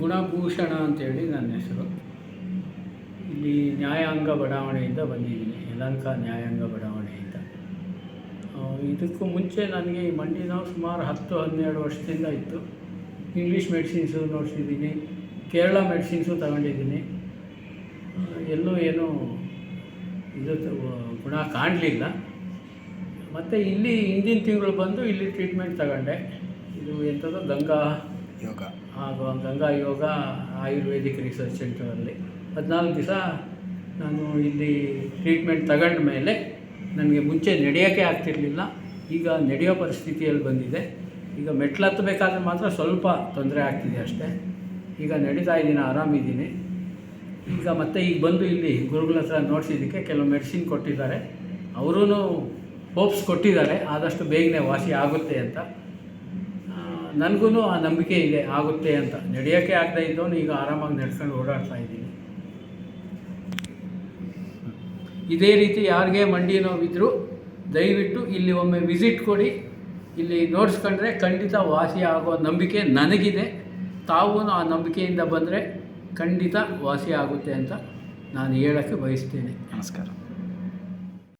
ಗುಣಭೂಷಣ ಅಂತೇಳಿ ನನ್ನ ಹೆಸರು. ಇಲ್ಲಿ ನ್ಯಾಯಾಂಗ ಬಡಾವಣೆಯಿಂದ ಬಂದಿದ್ದೀನಿ, ಯಲಂಕ ನ್ಯಾಯಾಂಗ ಬಡಾವಣೆಯಿಂದ. ಇದಕ್ಕೂ ಮುಂಚೆ ನನಗೆ ಈ ಮಂಡಿ ನೋವು ಸುಮಾರು ಹತ್ತು, ಹನ್ನೆರಡು ವರ್ಷದಿಂದ ಇತ್ತು. ಇಂಗ್ಲೀಷ್ ಮೆಡಿಸಿನ್ಸು ನೋಡ್ಸಿದ್ದೀನಿ, ಕೇರಳ ಮೆಡಿಸಿನ್ಸು ತಗೊಂಡಿದ್ದೀನಿ. ಎಲ್ಲೂ ಏನೂ ಇದು ಗುಣ ಕಾಣಲಿಲ್ಲ. ಮತ್ತು ಇಲ್ಲಿ ಹಿಂದಿನ ತಿಂಗಳು ಬಂದು ಇಲ್ಲಿ ಟ್ರೀಟ್ಮೆಂಟ್ ತಗೊಂಡೆ. ಇದು ಎಂಥದ್ದು ಗಂಗಾ ಯೋಗ. ಹಾಗೂ ಗಂಗಾ ಯೋಗ ಆಯುರ್ವೇದಿಕ್ ರಿಸರ್ಚ್ ಸೆಂಟರಲ್ಲಿ ಹದಿನಾಲ್ಕು ದಿವಸ ನಾನು ಇಲ್ಲಿ ಟ್ರೀಟ್ಮೆಂಟ್ ತಗೊಂಡ ಮೇಲೆ ನನಗೆ ಮುಂಚೆ ನಡೆಯೋಕ್ಕೆ ಆಗ್ತಿರಲಿಲ್ಲ. ಈಗ ನಡೆಯೋ ಪರಿಸ್ಥಿತಿಯಲ್ಲಿ ಬಂದಿದೆ. ಈಗ ಮೆಟ್ಲು ಹತ್ತಬೇಕಾದ್ರೆ ಮಾತ್ರ ಸ್ವಲ್ಪ ತೊಂದರೆ ಆಗ್ತಿದೆ ಅಷ್ಟೇ. ಈಗ ನಡೀತಾ ಇದ್ದೀನಿ, ಆರಾಮಿದ್ದೀನಿ. ಈಗ ಮತ್ತೆ ಈಗ ಬಂದು ಇಲ್ಲಿ ಗುರುಗಳ ಹತ್ರ ನೋಡ್ಸಿದ್ದಕ್ಕೆ ಕೆಲವು ಮೆಡಿಸಿನ್ ಕೊಟ್ಟಿದ್ದಾರೆ. ಅವರೂ ಹೋಪ್ಸ್ ಕೊಟ್ಟಿದ್ದಾರೆ. ಆದಷ್ಟು ಬೇಗನೆ ವಾಸಿ ಆಗುತ್ತೆ ಅಂತ. ನನಗೂ ಆ ನಂಬಿಕೆ ಇದೆ, ಆಗುತ್ತೆ ಅಂತ. ನಡೆಯೋಕ್ಕೆ ಆಗದೆ ಇದ್ದವನು ಈಗ ಆರಾಮಾಗಿ ನಡ್ಕೊಂಡು ಓಡಾಡ್ತಾ ಇದ್ದೀನಿ. ಇದೇ ರೀತಿ ಯಾರಿಗೆ ಮಂಡಿ ನೋವಿದ್ರೂ ದಯವಿಟ್ಟು ಇಲ್ಲಿ ಒಮ್ಮೆ ವಿಸಿಟ್ ಕೊಡಿ. ಇಲ್ಲಿ ನೋಡಿಸ್ಕೊಂಡ್ರೆ ಖಂಡಿತ ವಾಸಿ ಆಗೋ ನಂಬಿಕೆ ನನಗಿದೆ. ತಾವು ಆ ನಂಬಿಕೆಯಿಂದ ಬಂದರೆ ಖಂಡಿತ ವಾಸಿ ಆಗುತ್ತೆ ಅಂತ ನಾನು ಹೇಳೋಕ್ಕೆ ಬಯಸ್ತೇನೆ. ನಮಸ್ಕಾರ.